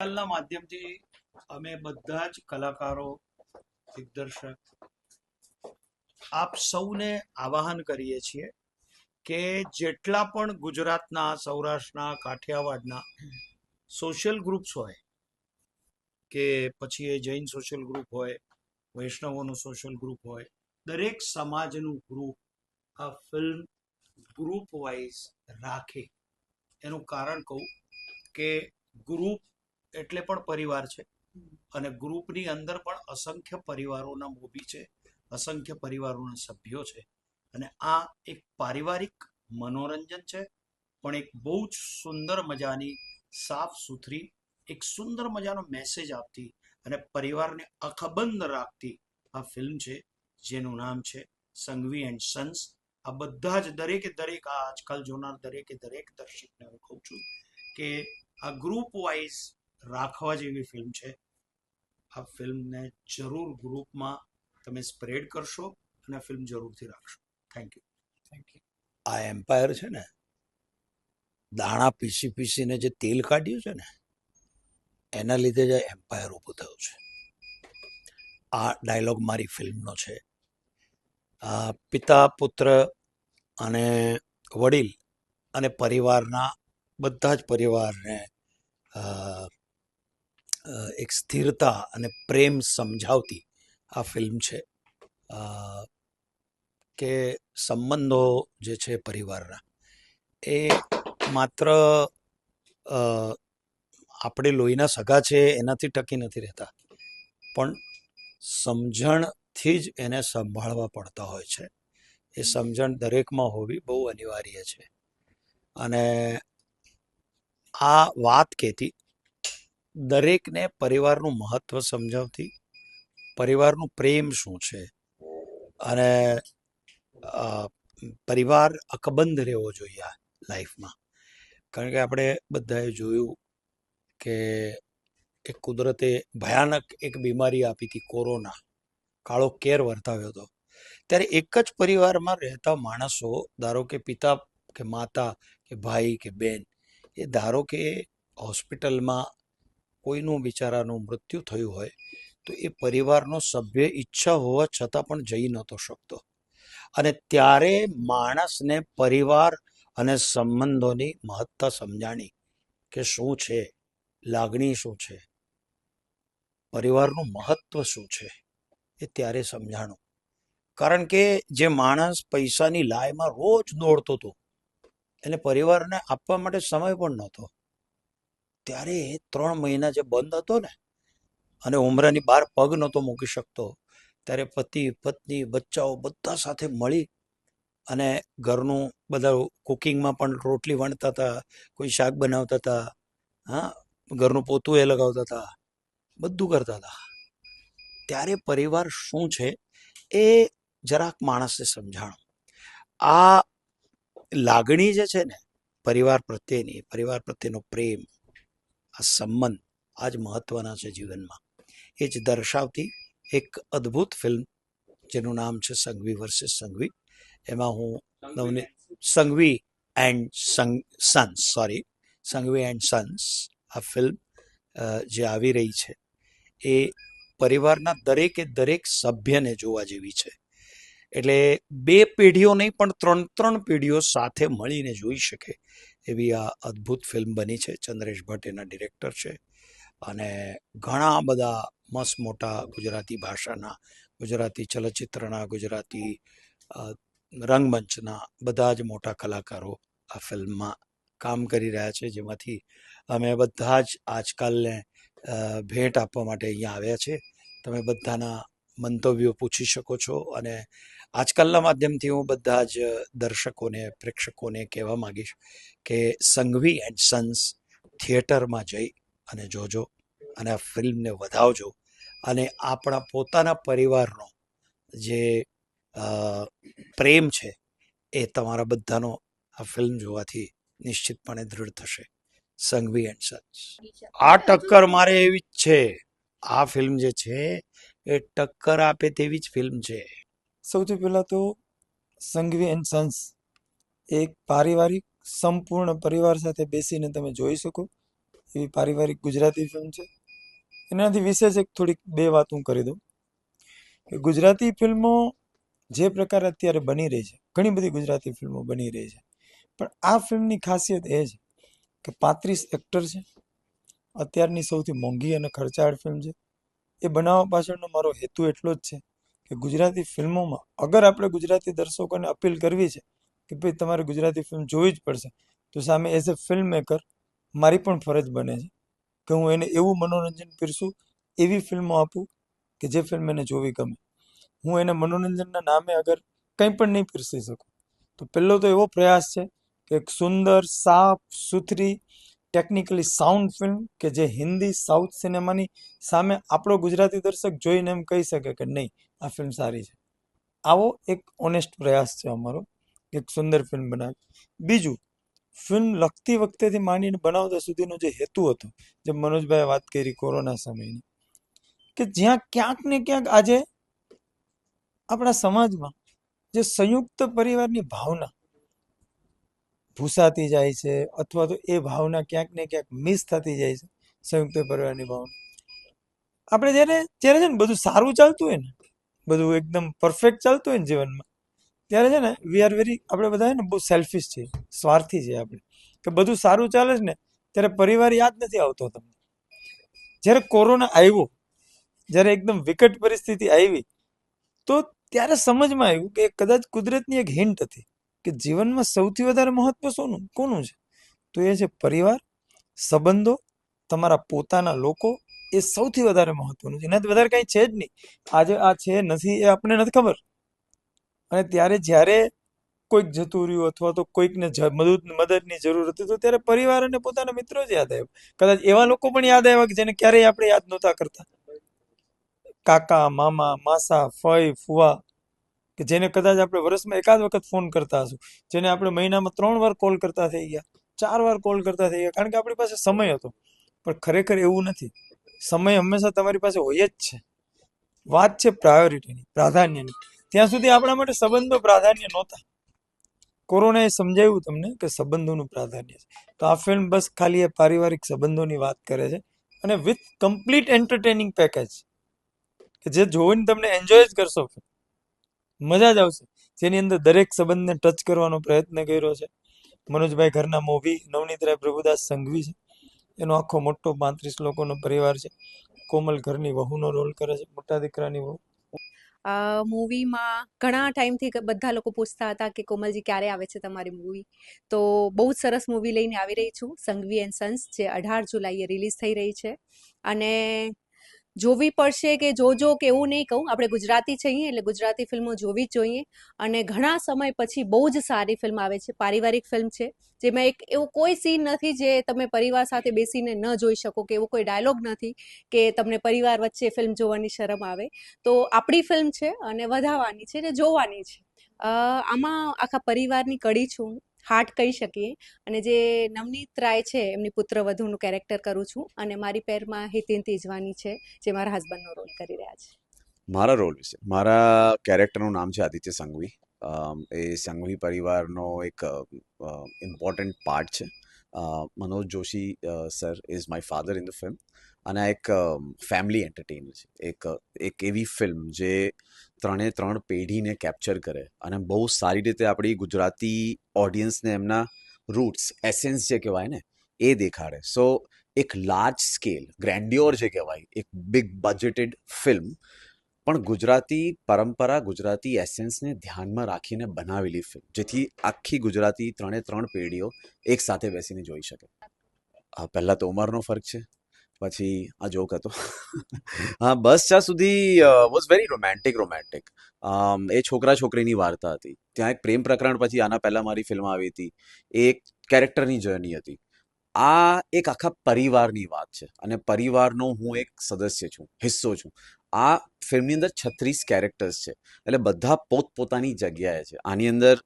હાલના માધ્યમથી અમે બધા જ કલાકારો, દિગ્દર્શક, આપ સૌને આવાહન કરીએ છીએ કે જેટલા પણ ગુજરાતના, સૌરાષ્ટ્રના, કાઠિયાવાડના સોશિયલ ગ્રુપ્સ હોય, કે પછી એ જૈન સોશિયલ ગ્રુપ હોય, વૈષ્ણવોનું સોશિયલ ગ્રુપ હોય, દરેક સમાજનું ગ્રુપ આ ફિલ્મ ગ્રુપ વાઇઝ રાખે. એનું કારણ કહું કે ગ્રુપ એટલે પણ પરિવાર છે. અને ગ્રુપની અંદર પણ અસંખ્ય પરિવારોના મોભી છે અસંખ્ય પરિવારોના સભ્યો છે. અને આ એક પારિવારિક મનોરંજન છે પણ એક બહુ જ સુંદર મજાની સાફ સુથરી એક સુંદર મજાનો મેસેજ આપતી અને પરિવારને અખબંધ રાખતી આ ફિલ્મ છે જેનું નામ છે સંઘવી એન્ડ સન્સ આ બધા જ દરેકે દરેક આ આજકાલ જોનાર દરેકે દરેક દર્શકને હું કહું છું કે આ ગ્રુપ વાઇઝ રાખવા જેવી ફિલ્મ છે. આ ફિલ્મને જરૂર ગ્રુપમાં તમે સ્પ્રેડ કરશો અને ફિલ્મ જરૂરથી રાખશો. થેન્ક યુ થેન્ક યુ આ એમ્પાયર છે ને દાણા પીસી પીસીને જે તેલ કાઢ્યું છે ને એના લીધે જ આ એમ્પાયર ઊભું થયું છે. આ ડાયલોગ મારી ફિલ્મનો છે. આ પિતા પુત્ર અને વડીલ અને પરિવારના બધા જ પરિવારને એક સ્થિરતા અને પ્રેમ સમજાવતી આ ફિલ્મ છે. કે સંબંધો જે છે પરિવારના, એ માત્ર આપણે લોહીના સગા છે એનાથી ટકી નથી રહેતા, પણ સમજણથી જ એને સંભાળવા પડતા હોય છે. એ સમજણ દરેકમાં હોવી બહુ અનિવાર્ય છે. અને આ વાત કહેતી દરેકને પરિવારનું મહત્વ સમજાવતી, પરિવારનું પ્રેમ શું છે? અને પરિવાર અકબંધ રહેવો જોઈએ આ લાઈફમાં. કારણ કે આપણે બધાએ જોયું કે એક કુદરતે ભયાનક એક બીમારી આપી હતી કોરોના, કાળો કેર વર્તાવ્યો હતો. ત્યારે એક જ પરિવારમાં રહેતા માણસો, ધારો કે પિતા કે માતા કે ભાઈ કે બેન, એ ધારો કે હોસ્પિટલમાં કોઈનું બિચારાનું મૃત્યુ થયું હોય, તો એ પરિવારનો સભ્ય ઈચ્છા હોવા છતાં પણ જઈ નહોતો શકતો. અને ત્યારે માણસને પરિવાર અને સંબંધોની મહત્તા સમજાણી કે શું છે, લાગણી શું છે, પરિવારનું મહત્વ શું છે, એ ત્યારે સમજાણું. કારણ કે જે માણસ પૈસાની લાયમાં રોજ દોડતો હતો, એને પરિવારને આપવા માટે સમય પણ નહોતો. ત્યારે ત્રણ મહિના જે બંધ હતો ને, અને ઉમરાની બહાર પગ નહોતો મૂકી શકતો, ત્યારે પતિ, પત્ની, બચ્ચાઓ બધા સાથે મળી અને ઘરનું બધા કુકિંગમાં પણ રોટલી વણતા હતા, કોઈ શાક બનાવતા હતા, હા, ઘરનું પોતું એ લગાવતા હતા, બધું કરતા હતા. ત્યારે પરિવાર શું છે એ જરાક માણસને સમજાણું. આ લાગણી જે છે ને, પરિવાર પ્રત્યેની, પરિવાર પ્રત્યેનો પ્રેમ આ સંબંધ આ જ મહત્વના છે જીવનમાં. એ જ દર્શાવતી એક અદ્ભુત ફિલ્મ જેનું નામ છે સંઘવી વર્સેસ સંઘવી. એમાં હું નવને Sanghavi and sons sorry Sanghavi and sons આ ફિલ્મ જે આવી રહી છે, એ પરિવારના દરેકે દરેક સભ્યને જોવા જેવી છે. એટલે બે પેઢીઓ નહીં પણ ત્રણ ત્રણ પેઢીઓ સાથે મળીને જોઈ શકે એવી આ અદ્ભુત ફિલ્મ બની છે. ચંદ્રેશ ભટ્ટ એના ડિરેક્ટર છે. અને ઘણા બધા મસ્ત મોટા ગુજરાતી ભાષાના, ગુજરાતી ચલચિત્રના, ગુજરાતી રંગમંચના બધા જ મોટા કલાકારો આ ફિલ્મમાં કામ કરી રહ્યા છે. જેમાંથી અમે બધા જ આજકાલને ભેટ આપવા માટે અહીંયા આવ્યા છે. તમે બધાના મંતવ્યો પૂછી શકો છો અને આજકાલના માધ્યમથી હું બધા જ દર્શકોને, પ્રેક્ષકોને કહેવા માંગીશ કે સંઘવી એન્ડ સન્સ થિયેટરમાં જઈ અને જોજો અને આ ફિલ્મને વધાવજો અને આપણા પોતાના પરિવારનો જે પ્રેમ છે એ તમારા બધાનો આ ફિલ્મ જોવાથી નિશ્ચિતપણે દૃઢ થશે. Sanghavi and sons. આ ટક્કર મારે એવી જ છે. આ ફિલ્મ જે છે એ ટક્કર આપે તેવી જ ફિલ્મ છે. સૌથી પહેલાં તો સંઘવી એન્ડ સન્સ એક પારિવારિક સંપૂર્ણ પરિવાર સાથે બેસીને તમે જોઈ શકો. એવી પારિવારિક ગુજરાતી ફિલ્મ છે. એનાથી વિશેષ એક થોડીક બે વાત હું કરી દઉં. કે ગુજરાતી ફિલ્મો જે પ્રકારે અત્યારે બની રહી છે, ઘણી બધી ગુજરાતી ફિલ્મો બની રહી છે. પણ આ ફિલ્મની ખાસિયત એ છે કે પાંત્રીસ એક્ટર છે. અત્યારની સૌથી મોંઘી અને ખર્ચાળ ફિલ્મ છે. એ બનાવવા પાછળનો મારો હેતુ એટલો જ છે કે ગુજરાતી ફિલ્મોમાં, અગર આપણે ગુજરાતી દર્શકોને અપીલ કરવી છે કે ભાઈ તમારે ગુજરાતી ફિલ્મ જોવી જ પડશે, તો સામે એઝ અ ફિલ્મ મેકર મારી પણ ફરજ બને છે કે હું એને એવું મનોરંજન પીરસું, એવી ફિલ્મો આપું કે જે ફિલ્મ એને જોવી ગમે. હું એને મનોરંજનના નામે અગર કંઈ પણ નહીં પીરસી શકું, તો પહેલો તો એવો પ્રયાસ છે કે એક સુંદર, સાફ, સુથરી ટેકનિકલી સાઉન્ડ ફિલ્મ કે જે હિન્દી, સાઉથ સિનેમાની સામે આપણો ગુજરાતી દર્શક જોઈને એમ કહી શકે કે નહીં આ ફિલ્મ સારી છે. આવો એક ઓનેસ્ટ પ્રયાસ છે અમારો, એક સુંદર ફિલ્મ બનાવી. બીજું ફિલ્મ લખતી વખતેથી માંડીને બનાવતા સુધીનો જે હેતુ હતો, જે મનોજભાઈએ વાત કરી કોરોના સમયની, કે જ્યાં ક્યાંક ને ક્યાંક આજે આપણા સમાજમાં જે સંયુક્ત પરિવારની ભાવના ભૂસાતી જાય છે, અથવા તો એ ભાવના ક્યાંક ને ક્યાંક મિસ થતી જાય છે, સંયુક્ત પરિવારની ભાવના. આપણે જ્યારે જ્યારે છે ને બધું સારું ચાલતું હોય ને બધું એકદમ પરફેક્ટ ચાલતું હોય ને જીવનમાં. ત્યારે છે ને વી આર વેરી આપણે બધા ને બહુ સેલ્ફિશ છીએ, સ્વાર્થી છીએ આપણે. કે બધું સારું ચાલે છે ને, ત્યારે પરિવાર યાદ નથી આવતો તમને. જ્યારે કોરોના આવ્યો, જ્યારે એકદમ વિકટ પરિસ્થિતિ આવી, તો ત્યારે સમજમાં આવ્યું કે કદાચ કુદરતની એક હિન્ટ હતી કે જીવનમાં સૌથી વધારે મહત્વ શોનું કોનું છે? તો એ છે પરિવાર, સંબંધો, તમારા પોતાના લોકો એ સૌથી વધારે મહત્વનું છે. એનાથી વધારે કાંઈ છે જ નહીં. આજે આ છે નથી એ આપણને નથી ખબર. અને ત્યારે જ્યારે કોઈક જતું રહ્યું અથવા તો કોઈકને મદદ, મદદની જરૂર હતી તો ત્યારે પરિવાર અને પોતાના મિત્રો જ યાદ આવ્યા. કદાચ એવા લોકો પણ યાદ આવ્યા કે જેને ક્યારેય આપણે યાદ નહોતા કરતા. કાકા, મામા, માસા, ફઈ, ફુવા, કે જેને કદાચ આપણે વર્ષમાં એકાદ વખત ફોન કરતા હશું. જેને આપણે મહિનામાં ત્રણ વાર કોલ કરતા થઈ ગયા, ચાર વાર કોલ કરતા થઈ ગયા. કારણ કે આપણી પાસે સમય હતો. પણ ખરેખર એવું નથી. સમય હંમેશા તમારી પાસે હોય જ છે. વાત છે પ્રાયોરિટીની પ્રાધાન્યની. ત્યાં સુધી આપણા માટે સંબંધો પ્રાધાન્ય નહોતા. કોરોનાએ સમજાવ્યું તમને કે સંબંધોનું પ્રાધાન્ય છે. તો આ ફિલ્મ બસ ખાલી એ પારિવારિક સંબંધોની વાત કરે છે અને વિથ કમ્પ્લીટ એન્ટરટેનિંગ પેકેજ કે જે જોઈને તમને એન્જોય જ કરશો મજા જ આવશે. જેની અંદર દરેક સંબંધને ટચ કરવાનો પ્રયત્ન કર્યો છે. મનોજભાઈ ઘરના મોભી નવનીતરાય પ્રભુદાસ સંઘવી છે. એનો આખો મોટો પાંત્રીસ લોકોનો પરિવાર છે. કોમલ ઘરની વહુનો રોલ કરે છે, મોટા દીકરાની વહુ. મૂવીમાં ઘણા ટાઈમથી બધા લોકો પૂછતા હતા કે કોમલજી ક્યારે આવે છે તમારી મૂવી? તો બહુ જ સરસ મૂવી લઈને આવી રહી છું. સંઘવી એન્ડ સન્સ, જે અઢાર જુલાઈએ રિલીઝ થઈ રહી છે. અને જોવી પડશે કે જોજો કે એવું નહીં કહું. આપણે ગુજરાતી છીએ એટલે ગુજરાતી ફિલ્મો જોવી જ જોઈએ. અને ઘણા સમય પછી બહુ જ સારી ફિલ્મ આવે છે. પારિવારિક ફિલ્મ છે, જેમાં એક એવો કોઈ સીન નથી જે તમે પરિવાર સાથે બેસીને ન જોઈ શકો, કે એવો કોઈ ડાયલોગ નથી કે તમને પરિવાર વચ્ચે ફિલ્મ જોવાની શરમ આવે. તો આપણી ફિલ્મ છે અને વધાવવાની છે ને જોવાની છે. આમાં આખા પરિવારની કડી છું હાર્ટ કહી શકીએ. અને જે નવનીત રાય છે, એમની પુત્ર વધુનું કેરેક્ટર કરું છું. અને મારી પેરમાં હિતિન તેજવાની છે, જે મારા હસબન્ડનો રોલ કરી રહ્યા છે. મારા રોલ વિશે. મારા કેરેક્ટરનું નામ છે આદિત્ય સંઘવી. એ સંઘવી પરિવારનો એક ઇમ્પોર્ટન્ટ પાર્ટ છે. Manoj Joshi sir is my father in the film અને આ એક ફેમિલી એન્ટરટેનર છે. એક એક એવી ફિલ્મ જે ત્રણે ત્રણ પેઢીને કેપ્ચર કરે. અને બહુ સારી રીતે આપણી ગુજરાતી ઓડિયન્સને એમના રૂટ્સ એસેન્સ જે કહેવાય ને, એ દેખાડે. સો એક લાર્જ સ્કેલ ગ્રેન્ડ્યોર જે કહેવાય, એક બિગ બજેટેડ ફિલ્મ પણ ગુજરાતી પરંપરા, ગુજરાતી એસેન્સને ધ્યાનમાં રાખીને બનાવેલી ફિલ્મ જેથી આખી ગુજરાતી ત્રણે ત્રણ પેઢીઓ એક સાથે બેસીને જોઈ શકે. પહેલાં તો ઉંમરનો ફરક છે, પછી આ જોક હતો. હા, બસ ત્યાં સુધી વોઝ વેરી રોમેન્ટિક રોમેન્ટિક એ છોકરા છોકરીની વાર્તા હતી. ત્યાં એક પ્રેમ પ્રકરણ પછી આના પહેલાં મારી ફિલ્મ આવી હતી. એ એક કેરેક્ટરની જર્ની હતી. આ એક આખા પરિવારની વાત છે અને પરિવારનો હું એક સદસ્ય છું, હિસ્સો છું. આ ફિલ્મની અંદર છત્રીસ કેરેક્ટર્સ છે. એટલે બધા પોતપોતાની જગ્યાએ છે. આની અંદર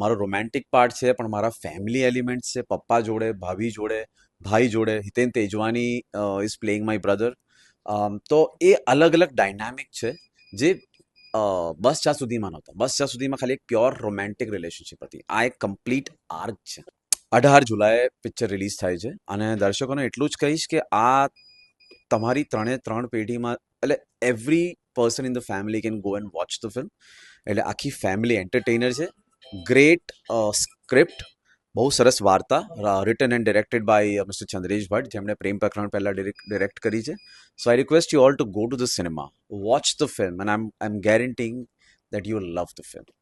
મારો રોમેન્ટિક પાર્ટ છે, પણ મારા ફેમિલી એલિમેન્ટ્સ છે. પપ્પા જોડે, ભાભી જોડે, ભાઈ જોડે. Hiten Tejwani is playing my brother તો એ અલગ અલગ ડાયનામિક છે, જે બસ ચા સુધીમાં નહોતા. બસ ચા સુધીમાં ખાલી એક પ્યોર રોમેન્ટિક રિલેશનશિપ હતી. આ એક કમ્પ્લીટ આર્ક છે. અઢાર જુલાઈએ પિક્ચર રિલીઝ થાય છે. અને દર્શકોને એટલું જ કહીશ કે આ તમારી ત્રણે ત્રણ પેઢીમાં એટલે every person in the family can go and watch the film એટલે આખી ફેમિલી એન્ટરટેનર છે. ગ્રેટ સ્ક્રિપ્ટ બહુ સરસ વાર્તા written and directed by mister Chandresh Bhatt જેમણે પ્રેમ પ્રકરણ પહેલાં ડિરેક્ટ કરી છે. So I request you all to go to the cinema watch the film and I am guaranteeing that you love the film.